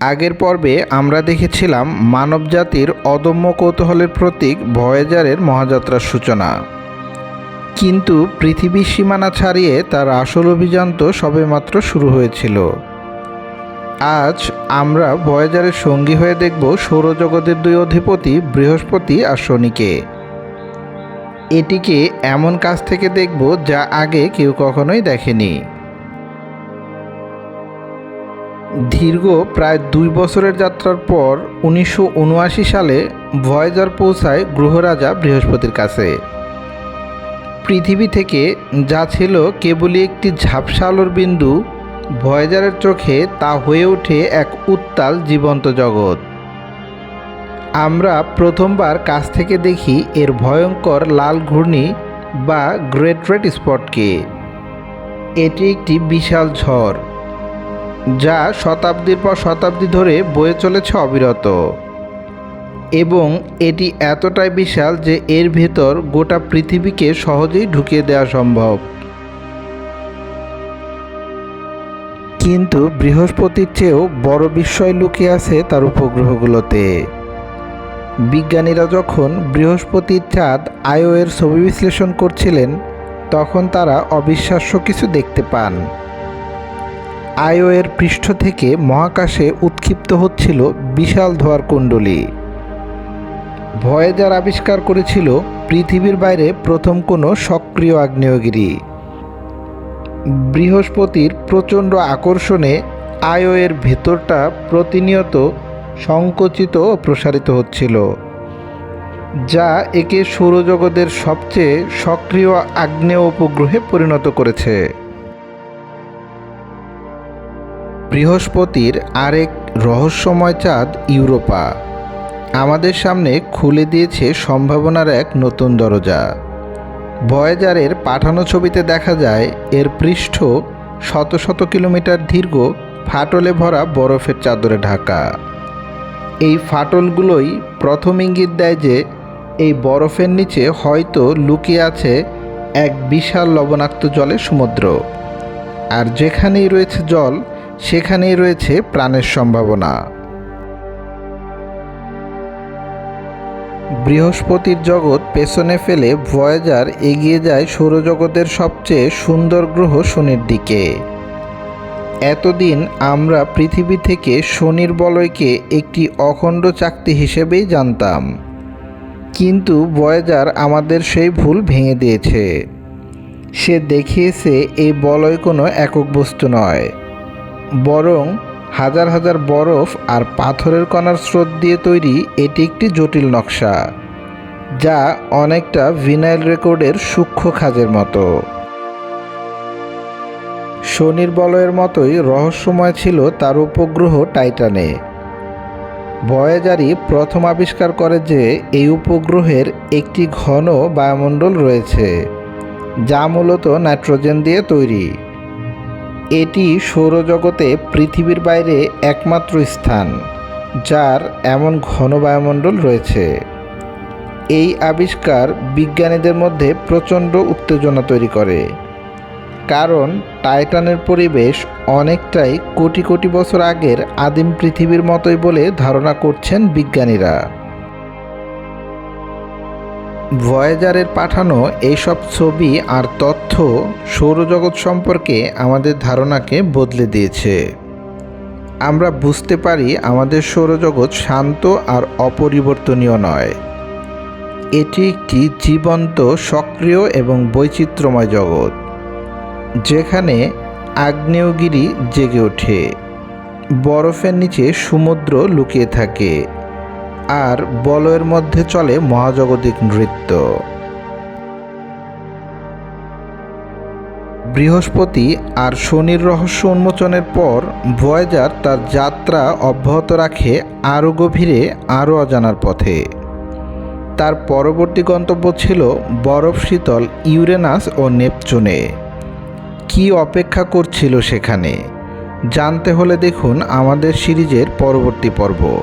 আগের পর্বে আমরা দেখেছিলাম মানবজাতির অদম্য কৌতূহলের প্রতীক ভয়েজারের মহাযাত্রার সূচনা। কিন্তু পৃথিবীর সীমানা ছাড়িয়ে তার আসল অভিযান তো সবেমাত্র শুরু হয়েছিল। আজ আমরা ভয়েজারের সঙ্গী হয়ে দেখব সৌরজগতের দুই অধিপতি বৃহস্পতি আর শনিকে। এটিকে এমন কাছ থেকে দেখব যা আগে কেউ কখনোই দেখেনি। দীর্ঘ প্রায় দুই বছরের যাত্রার পর উনিশশো উনআশি সালে ভয়েজার পৌঁছায় গ্রহরাজা বৃহস্পতির কাছে। পৃথিবী থেকে যা ছিল কেবলই একটি ঝাপসা আলোর বিন্দু, ভয়েজারের চোখে তা হয়ে ওঠে এক উত্তাল জীবন্ত জগৎ। আমরা প্রথমবার কাছ থেকে দেখি এর ভয়ঙ্কর লাল ঘূর্ণি বা গ্রেট রেড স্পটকে। এটি একটি বিশাল ঝড়। যা শতাব্দীর পর শতাব্দী ধরে বয়ে চলেছে অবিরত। এবং এটি এতটাই বিশাল যে এর ভেতর গোটা পৃথিবীকে সহজেই ঢুকিয়ে দেওয়া সম্ভব। কিন্তু বৃহস্পতির চেয়েও বড় বিস্ময় লুকিয়ে আছে তার উপগ্রহগুলোতে। বিজ্ঞানীরা যখন বৃহস্পতির চাঁদ আয়ো এর ছবি বিশ্লেষণ করছিলেন, তখন তারা অবিশ্বাস্য কিছু দেখতে পান। এর পৃষ্ঠ থেকে মহাকাশে উৎক্ষিপ্ত হচ্ছিল বিশাল ধোয়ার কুণ্ডলী। ভয়েজার আবিষ্কার করেছিল পৃথিবীর বাইরে প্রথম কোনো সক্রিয় আগ্নেয়গিরি। বৃহস্পতির প্রচণ্ড আকর্ষণে আয়ো এর ভেতরটা প্রতিনিয়ত সংকুচিত ও প্রসারিত হচ্ছিল, যা একে সৌরজগতের সবচেয়ে সক্রিয় আগ্নেয় উপগ্রহে পরিণত করেছে। বৃহস্পতির আরেক রহস্যময় চাঁদ ইউরোপা। আমাদের সামনে খুলে দিয়েছে সম্ভাবনার এক নতুন দরজা। ভয়েজারের পাঠানো ছবিতে দেখা যায়, এর পৃষ্ঠ শত শত কিলোমিটার দীর্ঘ ফাটলে ভরা বরফের চাদরে ঢাকা। এই ফাটলগুলোই প্রথম ইঙ্গিত দেয় যে, এই বরফের নিচে হয়তো লুকিয়ে আছে এক বিশাল লবণাক্ত জলের সমুদ্র। আর যেখানেই রয়েছে জল সেখানেই রয়েছে প্রাণের সম্ভাবনা। বৃহস্পতির জগৎ পেছনে ফেলে ভয়েজার এগিয়ে যায় সৌরজগতের সবচেয়ে সুন্দর গ্রহ শনির দিকে। এতদিন আমরা পৃথিবী থেকে শনির বলয়কে একটি অখণ্ড চাকতি হিসেবেই জানতাম। কিন্তু ভয়েজার আমাদের সেই ভুল ভেঙে দিয়েছে। সে দেখিয়েছে এই বলয় কোনো একক বস্তু নয়। বরং হাজার হাজার বরফ আর পাথরের কণার স্রোত দিয়ে তৈরি এটি একটি জটিল নকশা, যা অনেকটা ভিনাইল রেকর্ডের সূক্ষ্ম খাজের মতো। শনির বলয়ের মতোই রহস্যময় ছিল তার উপগ্রহ টাইটানে। ভয়েজারি প্রথম আবিষ্কার করে যে এই উপগ্রহের একটি ঘন বায়ুমণ্ডল রয়েছে, যা মূলত নাইট্রোজেন দিয়ে তৈরি। এটি সৌরজগতে পৃথিবীর বাইরে একমাত্র স্থান, যার এমন ঘন বায়ুমণ্ডল রয়েছে। এই আবিষ্কার বিজ্ঞানীদের মধ্যে প্রচণ্ড উত্তেজনা তৈরি করে, কারণ টাইটানের পরিবেশ অনেকটাই কোটি কোটি বছর আগের আদিম পৃথিবীর মতোই বলে ধারণা করছেন বিজ্ঞানীরা। ভয়েজারের পাঠানো এইসব ছবি আর তথ্য সৌরজগৎ সম্পর্কে আমাদের ধারণাকে বদলে দিয়েছে। আমরা বুঝতে পারি আমাদের সৌরজগৎ শান্ত আর অপরিবর্তনীয় নয়। এটি একটি জীবন্ত, সক্রিয় এবং বৈচিত্র্যময় জগৎ, যেখানে আগ্নেয়গিরি জেগে ওঠে, বরফের নিচে সমুদ্র লুকিয়ে থাকে। আর বলয়ের মধ্যে চলে মহাজগতিক নৃত্য। বৃহস্পতি আর শনির রহস্য উন্মোচনের পর ভয়েজার তার যাত্রা অব্যাহত রাখে আরও গভীরে, আরও অজানার পথে। তার পরবর্তী গন্তব্য ছিল বরফ শীতল ইউরেনাস ও নেপচুনে। কি অপেক্ষা করছিল সেখানে? জানতে হলে দেখুন আমাদের সিরিজের পরবর্তী পর্ব।